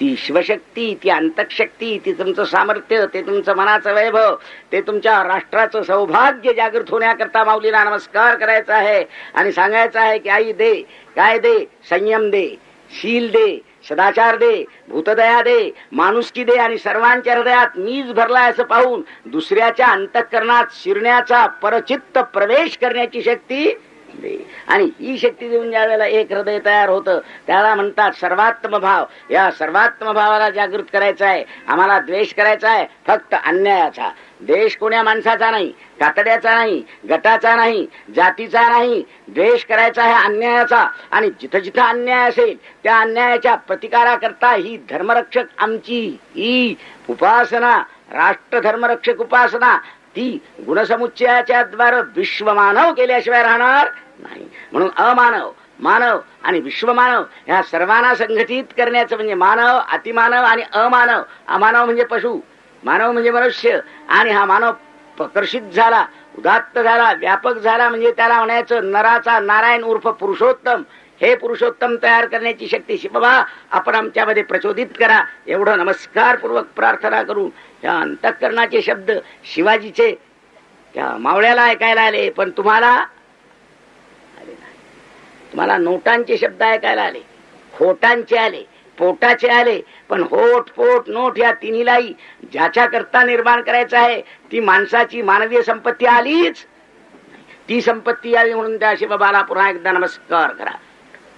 ती शिवशक्ती ती अंतकशक्ती ती तुमचं सामर्थ्य ते तुमचं मनाचं वैभव ते तुमच्या राष्ट्राचं सौभाग्य जागृत होण्याकरता माऊलीला नमस्कार करायचा आहे. आणि सांगायचं आहे की आई दे काय दे संयम दे शील दे सदाचार दे भूतदया दे माणुसकी दे आणि सर्वांच्या हृदयात मीच भरलाय असं पाहून दुसऱ्याच्या अंतःकरणात शिरण्याचा परचित्त प्रवेश करण्याची शक्ती असते आणि ही शक्ती देऊन ज्या वेळेला एक हृदय तयार होतं त्याला म्हणतात सर्वात्म भाव. या सर्वात्म भावाला जागृत करायचा आहे. आम्हाला द्वेष करायचा आहे. फक्त अन्यायाचा. द्वेष कोण्या माणसाचा नाही कातड्याचा नाही गटाचा नाही जातीचा नाही. द्वेष करायचा आहे अन्यायाचा. आणि जिथं जिथं अन्याय असेल त्या अन्यायाच्या प्रतिकाराकरता ही धर्मरक्षक आमची ही उपासना राष्ट्र धर्मरक्षक उपासना ती गुणसमुच्चयाच्या द्वारे विश्वमानव केल्याशिवाय राहणार नाही. म्हणून अमानव मानव आणि विश्वमानव ह्या सर्वांना संघटित करण्याचं म्हणजे मानव अतिमानव आणि अमानव. अमानव म्हणजे पशु मानव म्हणजे मनुष्य आणि हा मानव प्रकर्षित झाला उदात्त झाला व्यापक झाला म्हणजे त्याला म्हणायचं नराचा नारायण उर्फ पुरुषोत्तम. हे पुरुषोत्तम तयार करण्याची शक्ती शिवबा आपण आमच्यामध्ये प्रचोदित करा. एवढं नमस्कारपूर्वक प्रार्थना करू या अंतःकरणाचे शब्द शिवाजीचे त्या मावळ्याला ऐकायला आले. पण तुम्हाला तुम्हाला नोटांचे शब्द ऐकायला आले खोटांचे आले पोटाचे आले पण होट पोट नोट या तिन्हीलाही ज्याच्या करता निर्माण करायचं आहे ती माणसाची मानवीय संपत्ती आलीच ती संपत्ती यावी म्हणून त्या शिवबाला पुन्हा एकदा नमस्कार करा.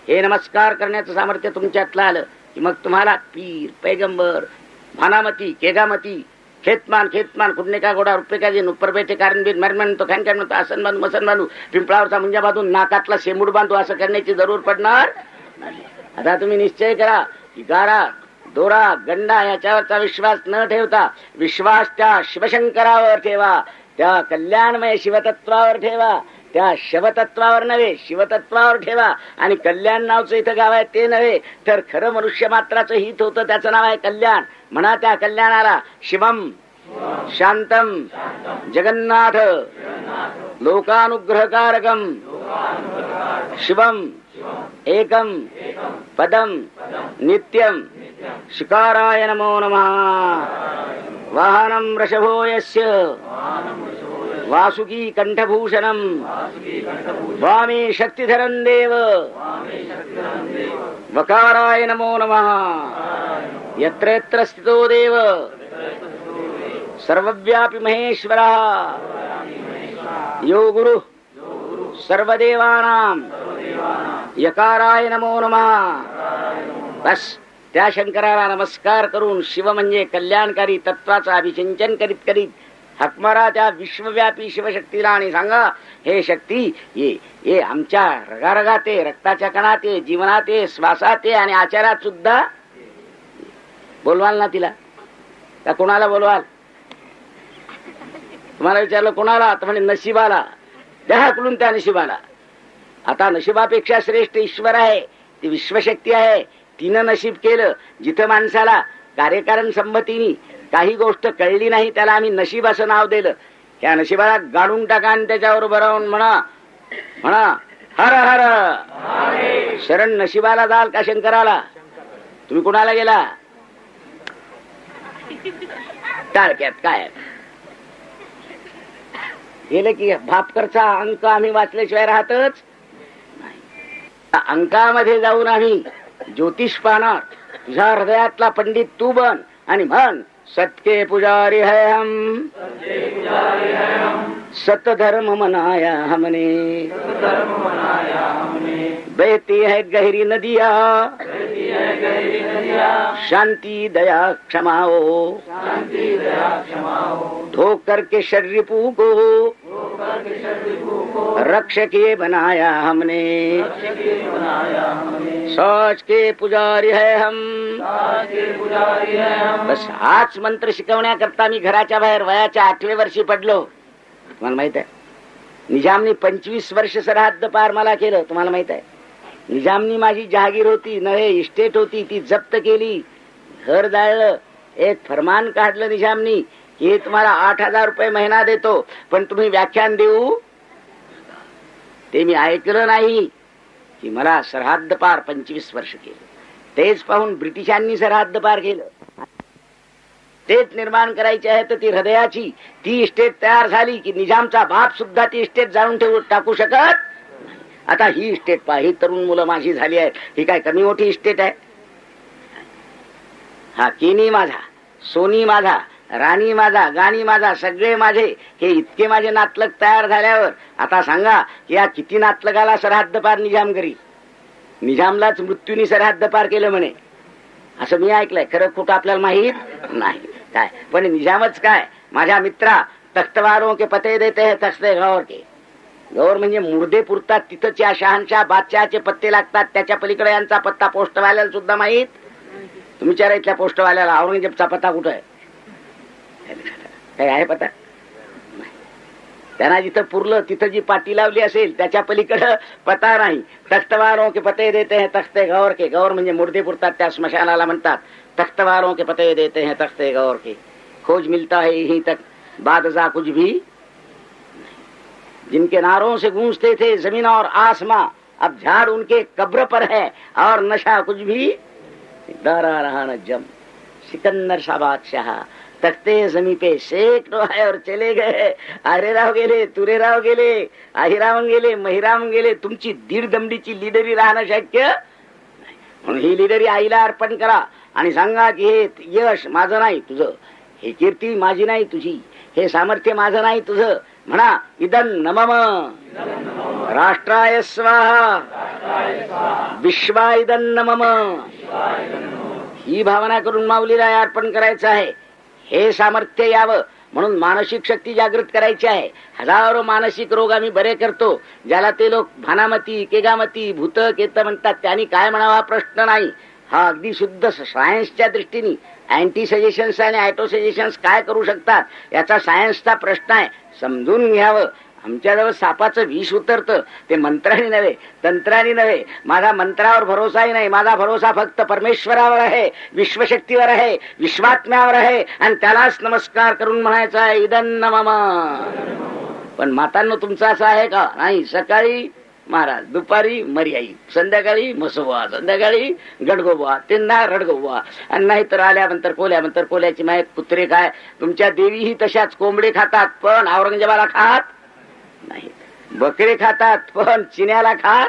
हे नमस्कार करण्याचं सामर्थ्य तुमच्यातलं आलं की मग तुम्हाला पीर पैगंबर भानामती केगामती खेतमान खेतमान कुडणे का गोडा रुपये का नुप्पर बैठे कारण बीर मरमन तो खॅन म्हणतो आसन बांधू मसन बांधू पिंपळावरचा मुंजा बांधून नाकातला शेमूड बांधू असं करण्याची जरूर पडणार आता तुम्ही निश्चय करा की गारा दोरा गंडा याच्यावरचा विश्वास न ठेवता विश्वास त्या शिवशंकरावर ठेवा त्या कल्याणमय शिवतत्वावर ठेवा त्या शिवतत्वावर नव्हे शिवतत्वावर ठेवा. आणि कल्याण नावचं इथं गाव आहे ते नव्हे. तर खरं मनुष्य मात्राचं हित होतं त्याचं नाव आहे कल्याण. म्हणा त्या कल्याणाला शिवम शांतम जगन्नाथ लोकानुग्रहकारकम शिवम एकम पदम नित्यम शिकाराय नमो नमः। वाहनं रशभो यस्य। वासुकी कंठभूषणम। वामे शक्तिधरं देव। वकाराय नमो नमः। यत्र यत्र स्थितो देव। सर्वव्यापी महेश्वरः। यो गुरु। सर्वदेवानां यकाराय नमो नमः। बस त्या शंकराला नमस्कार करून शिव म्हणजे कल्याणकारी तत्वाचा अभिचिंतन करीत करीत हाकमारा त्या विश्वव्यापी शिवशक्तीला आणि सांगा हे शक्ती ये ये आमच्या रगारगात ये रक्ताच्या कणात ये जीवनात ये श्वासात ये आणि आचारात सुद्धा बोलवाल ना तिला? का कोणाला बोलवाल? तुम्हाला विचारलं कोणाला? तर म्हणे नशिबाला. द्या हाकलून त्या नशिबाला. आता नशिबापेक्षा श्रेष्ठ ईश्वर आहे ती विश्वशक्ती आहे. तिनं नशीब केलं जिथं माणसाला कार्यकारण संमतीनी काही गोष्ट कळली नाही त्याला आम्ही नशीब असं नाव दिलं. त्या नशिबाला गाडून टाका आणि त्याच्यावर उभं राहून म्हणा. म्हणा हर हर. शरण नशिबाला जाल का शंकराला? तुम्ही कुणाला गेला? टाळक्यात काय? गेले की भापकरचा अंक आम्ही वाचल्याशिवाय राहतच अंकामध्ये जाऊन आम्ही ज्योतिष पाहणार. तुझ्या हृदयातला पंडित तू बन आणि म्हण. सत्य पुजारी है हम। सत धर्म मनाया हमने। बहती है गहरी नदिया। शांति, दया, क्षमाओ। धो करके शरीपू को रक्षके बनाया हमने। सोच के पुजारी है हम। बस हाच मंत्र शिकवण्याकरता मी घराच्या बाहेर वयाच्या आठवे वर्षी पडलो। तुम्हाला माहीत आहे निजामनी पंचवीस वर्ष सरहद्द पार मला केलं तुम्हाला माहीत आहे. निजामनी माझी जहागीर होती नव्हे इस्टेट होती ती जप्त केली. घर जाळलं एक फरमान काढलं निजामनी हे तुम्हाला आठ हजार रुपये महिना देतो पण तुम्ही व्याख्यान देऊ ते मी ऐकलं नाही की मला सरहद्द पार पंचवीस वर्ष केलं. तेच पाहून ब्रिटिशांनी सरहद्द पार केलं. तेच निर्माण करायचे आहे तर ती हृदयाची. ती इस्टेट तयार झाली की निजामचा बाप सुद्धा ती इस्टेट जाणून ठेवू टाकू शकत आता ही इस्टेट पहा ही तरुण मुलं माझी झाली आहेत. ही काय कमी मोठी इस्टेट आहे? हा किनी माझा सोनी माझा राणी माझा गाणी माझा सगळे माझे हे इतके माझे नातलग तयार झाल्यावर आता सांगा या किती नातलगाला सरहद्द पार निजाम करी. निजामलाच मृत्यूनी सरहद्द पार केलं म्हणे. असं मी ऐकलंय खरं खोटं आपल्याला माहीत नाही. काय? पण निजामच काय? माझ्या मित्रा तख्तवारों के पते देते हैं तख्ते गौर के. गौर म्हणजे मुर्दे पुरतात तिथंच या शहांच्या बादशहाचे पत्ते लागतात त्याच्या पलीकडे यांचा पत्ता पोस्टवाल्याला सुद्धा माहीत? तुम्ही इथल्या पोस्टवाल्याला औरंगजेबचा पत्ता कुठं आहे? काय आहे पता. त्यांना जिथं पुरलं तिथं जी पाटी लावली असेल त्याच्या पलीकडं पता नाही. तख्तवारों के पते देते हैं तख्ते गौर के. गौर म्हणजे मुर्दे पुरतात त्या स्मशानाला म्हणतात. तख्तवारों के पते देते हैं तख्ते गौर के. खोज मिलता है यहीं तक. बादजा कुछ भी जिनके नारों से गूंजते थे जमीन और आसमां अब झाड़ उनके कब्र पर है और नशा कुछ भी डरा रहा न जम। सिकंदर सा बादशाह तख्ते जमी पे शेख है चले गए. आरेराव गेले तुरेराव गेले आहिराम गेले महिराम गेले. तुमची दीड दमडीची लिडरी राहणं शक्य? म्हणून ही लिडरी आईला अर्पण करा आणि सांगा की हे यश माझं नाही तुझं. हे कीर्ती माझी नाही तुझी. हे सामर्थ्य माझं नाही तुझं. म्हणा इदन नमम राष्ट्राय स्वाहा. विश्वा इदन नमम ही भावना करून माऊलीला अर्पण करायचं आहे. हे सामर्थ्य यावं म्हणून मानसिक शक्ती जागृत करायची आहे. हजारो मानसिक रोग आम्ही बरे करतो ज्याला ते लोक भानामती केगामती भूत केत म्हणतात. त्यांनी काय म्हणावा प्रश्न नाही. हा अगदी शुद्ध सायन्सच्या दृष्टीने. अँटी सजेशन्स आणि ऍटो सजेशन्स काय करू शकतात? याचा सायन्सचा प्रश्न आहे. समजून घ्यावं. आमच्याजवळ सापाचं विष उतरतं. ते मंत्राने नव्हे तंत्राने नव्हे. माझा मंत्रावर भरोसाही नाही. माझा भरोसा फक्त परमेश्वरावर आहे विश्वशक्तीवर आहे विश्वात्म्यावर आहे. आणि त्यालाच नमस्कार करून म्हणायचा आहे इदन्न मामा पण मातांना तुमचं असं आहे का? नाही सकाळी महाराज दुपारी मर्याई संध्याकाळी मसोबा संध्याकाळी गडगोबा त्यांना रडगोबा. आणि नाहीतर आल्यानंतर कोल्यानंतर कोल्याची माहीत कुत्रे काय तुमच्या देवीही तशाच कोंबडे खातात पण औरंगजेबाला खात नाही बकरे खातात पण चिन्याला खात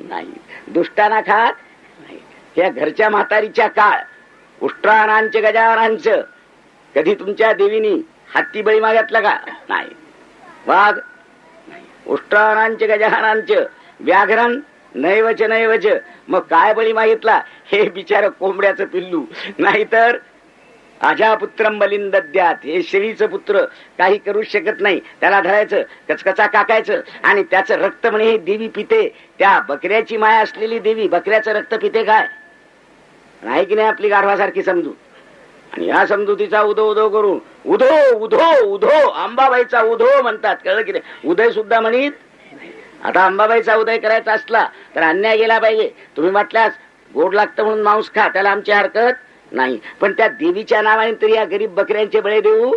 नाही दुष्टाना खात नाही या घरच्या म्हातारीच्या काळ. उष्ट्राणांचे गजावरांच कधी तुमच्या देवीनी हत्ती बळी मागितला का? नाही. वाघ उष्ट्राणांचे गजानांचं व्याघ्रण नैवच नैवच. मग काय बळी मागितला? हे बिचार कोंबड्याचं पिल्लू. नाहीतर अजापुत्रम बलिंद द्यात हे शेळीचं पुत्र काही करू शकत नाही. त्याला धरायचं कचकचा काकायचं आणि त्याचं रक्त म्हणे हे देवी पिते. त्या बकऱ्याची माया असलेली देवी बकऱ्याचं रक्त पिते काय? नाही की नाही आपली गारवासारखी समजू? आणि या समजुतीचा उदो उदो करून उधो उधो उधो अंबाबाईचा उधो म्हणतात. कळलं की नाही? उदय सुद्धा म्हणीत आता अंबाबाईचा उदय करायचा असला तर अन्याय गेला पाहिजे. तुम्ही म्हटल्यास गोड लागतं म्हणून मांस खा त्याला आमची हरकत नाही. पण त्या देवीच्या नावाने तरी या गरीब बकऱ्यांचे बळे देऊ?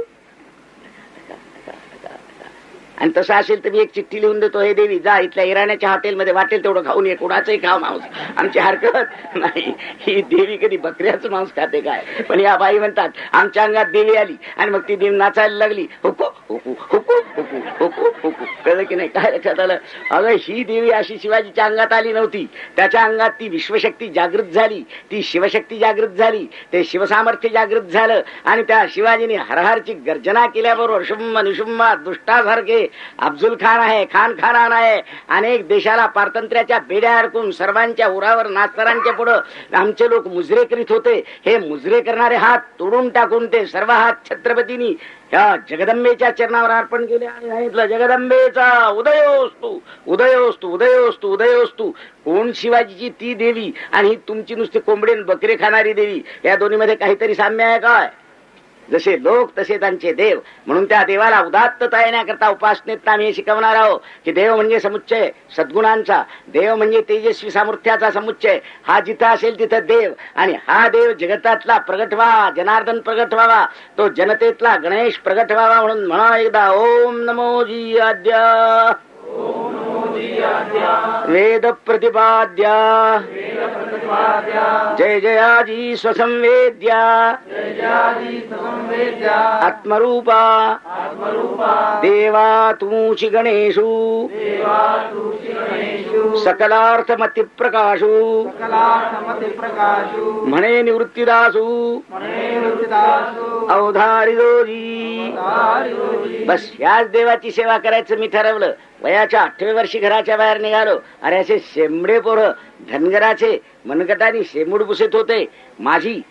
आणि तसं असेल तर मी एक चिठ्ठी लिहून देतो हे देवी जा इथल्या इराण्याच्या हॉटेलमध्ये वाटेल तेवढं खाऊन ये कोणाचंही खा मांस. आमची हरकत नाही. ही देवी कधी बकऱ्याचं मांस खाते काय? पण या बाई म्हणतात आमच्या अंगात देवी आली आणि मग ती देवी नाचायला लागली. हुकू हुकू हुकू हुकू हुकू हुकू. कळलं की नाही? काय लक्षात आलं? अगं ही देवी अशी शिवाजीच्या अंगात आली नव्हती. त्याच्या अंगात ती विश्वशक्ती जागृत झाली. ती शिवशक्ती जागृत झाली. ते शिवसामर्थ्य जागृत झालं. आणि त्या शिवाजीने हरहरची गर्जना केल्याबरोबर शुंभ निशुंभ दुष्टासारखे अफजुल खान आहे खान खान आहे. अनेक देशाला पारतंत्र्याच्या बेड्या अडकून सर्वांच्या उरावर नाचणाऱ्यांच्या पुढं आमचे लोक मुजरे करीत होते. हे मुजरे करणारे हात तोडून टाकून ते सर्व हात छत्रपतींनी या जगदंबेच्या चरणावर अर्पण केले. आणि सांगितलं जगदंबेचा उदयोस्तू उदयोस्तू उदय वस्तु कोण शिवाजीची ती देवी आणि तुमची नुसती कोंबडी बकरे खाणारी देवी या दोन्ही मध्ये काहीतरी साम्य आहे काय? जसे लोक तसे त्यांचे देव. म्हणून त्या देवाला उदात्तता येण्याकरता उपासनेत आम्ही शिकवणार आहोत की देव म्हणजे समुच्चय सद्गुणांचा. देव म्हणजे तेजस्वी सामर्थ्याचा समुच्चय. हा जिथं असेल तिथं देव. आणि हा देव जगतातला प्रगट व्हावा जनार्दन प्रगट व्हावा तो जनतेतला गणेश प्रगट व्हावा म्हणून म्हणा एकदा ओम नमो जी आद्या वेद प्रतिपाद्या जय जयाजी स्वसंवेद्या आत्मरूपा। देवा तूषि गणेशु सकलार्थमति प्रकाशु म्हणे निवृत्तिदासु। अवधारिदोजी बस याच देवाची सेवा करायचं मी ठरवलं. वयाच्या आठव्या वर्षी घराच्या बाहेर निघालो. अरे असे शेंबडे पोरं धनगराचे मनगटाने शेंबूड पुसत होते. माझी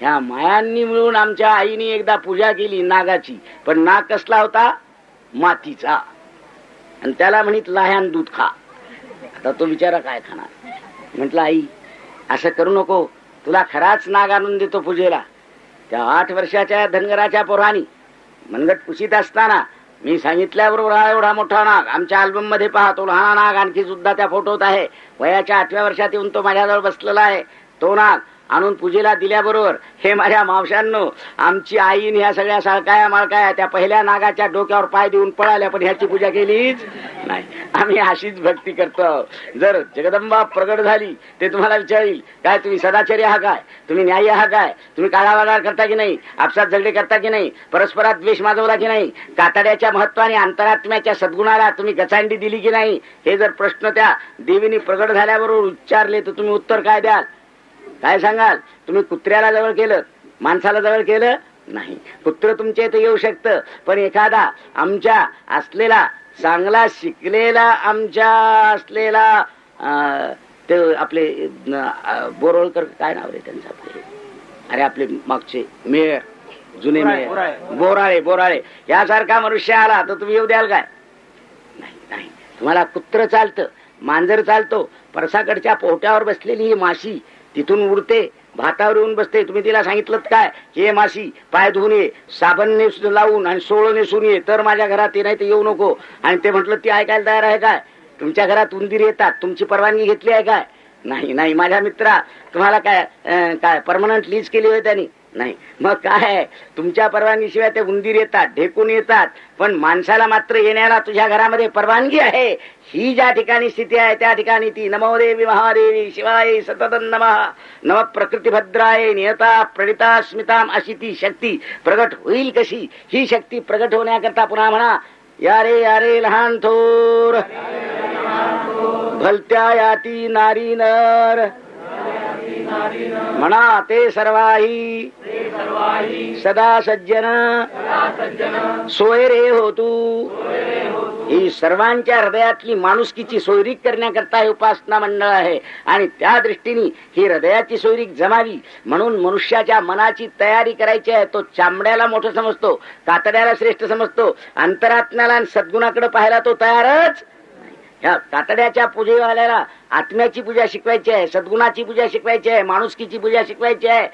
ह्या मायांनी मिळून आमच्या आईने एकदा पूजा केली नागाची. पण नाग कसला होता? मातीचा. आणि त्याला म्हणित लहान दूध खा. आता तो बिचारा काय खाणार? म्हटलं आई असं करू नको. तुला खराच नाग आणून देतो पूजेला. त्या आठ वर्षाच्या धनगराच्या पोरानी मनगट पुशीत असताना मी सांगितल्याबरोबर हा एवढा मोठा नाग. आमच्या अल्बममध्ये पाहतो. लहान नाग आणखी सुद्धा त्या फोटोत आहे. वयाच्या आठव्या वर्षात येऊन तो माझ्याजवळ बसलेला आहे. तो नाग आणून पूजेला दिल्याबरोबर हे माझ्या मावशांनो आमची आईन ह्या सगळ्या साळकाया माळकाया त्या पहिल्या नागाच्या डोक्यावर पाय देऊन पळाल्या पण ह्याची पूजा केलीच नाही. आम्ही अशीच भक्ती करतो जर जगदंबा प्रगट झाली ते तुम्हाला विचारील काय तुम्ही सदाचारी आहात काय? तुम्ही न्यायी आहात काय? तुम्ही काळावागार करता की नाही? आपसात झगडे करता की नाही? परस्परात द्वेष माजवला की नाही? कातड्याच्या महत्वाने अंतरात्म्याच्या सद्गुणाला तुम्ही गचांडी दिली की नाही? हे जर प्रश्न त्या देवीने प्रगट झाल्याबरोबर उच्चारले तर तुम्ही उत्तर काय द्याल? काय सांगाल? तुम्ही कुत्र्याला जवळ केलं माणसाला जवळ केलं? नाही. कुत्र तुमच्या इथे येऊ शकतं पण एखादा आमच्या असलेला चांगला शिकलेला आमच्या असलेला ते आपले अं, बोरवळकर काय नाव रे त्यांचं आपले? अरे आपले मागचे मेयर जुने मेयर. बोराळे. बोराळे यासारखा मनुष्य आला तर तुम्ही येऊ द्याल काय? नाही नाही. तुम्हाला कुत्र चालतं मांजर चालतो. परसाकडच्या पोहट्यावर बसलेली ही माशी तिथून उडते भातावर येऊन बसते. तुम्ही तिला सांगितलं काय? हे माशी पाय धुवून ये साबण नेसून लावून आणि सोळं नेसून ये. तर माझ्या घरात ते नाही तर येऊ नको. आणि ते म्हटलं ती ऐकायला तयार आहे काय? तुमच्या घरात उंदीर येतात. तुमची परवानगी घेतली आहे काय? नाही नाही माझ्या मित्रा तुम्हाला काय काय परमनंट लीज केली होती त्यांनी? नाही. मग काय तुमच्या परवानगीशिवाय ते उंदीर येतात ढेकून येतात. पण माणसाला मात्र येण्याला तुझ्या घरामध्ये परवानगी आहे. ही ज्या ठिकाणी स्थिती आहे त्या ठिकाणी ती नमोदेवी महादेवी शिवाय सतत नम. नम प्रकृतीभद्राय नियता प्रणिता स्मिताम अशी ती शक्ती प्रगट होईल कशी? ही शक्ती प्रगट होण्याकरता पुन्हा म्हणा या रे या रे लहान थोर भलत्या याती नारी नर म्हणा ते सर्वाही। सदा सज्जन। सोय रे हो तू ही सर्वांच्या हृदयातली माणुसकीची सोयरीक करण्याकरता हे उपासना मंडळ आहे. आणि त्या दृष्टीने ही हृदयाची सोयरीक जमावी म्हणून मनुष्याच्या मनाची तयारी करायची आहे. तो चामड्याला मोठं समजतो कातड्याला श्रेष्ठ समजतो अंतरात्म्याला आणि सद्गुणाकडे पाहायला तो तयारच ह्या तातड्याच्या पूजेवाल्याला आत्म्याची पूजा शिकवायची आहे सद्गुणाची पूजा शिकवायची आहे माणुसकीची पूजा शिकवायची आहे.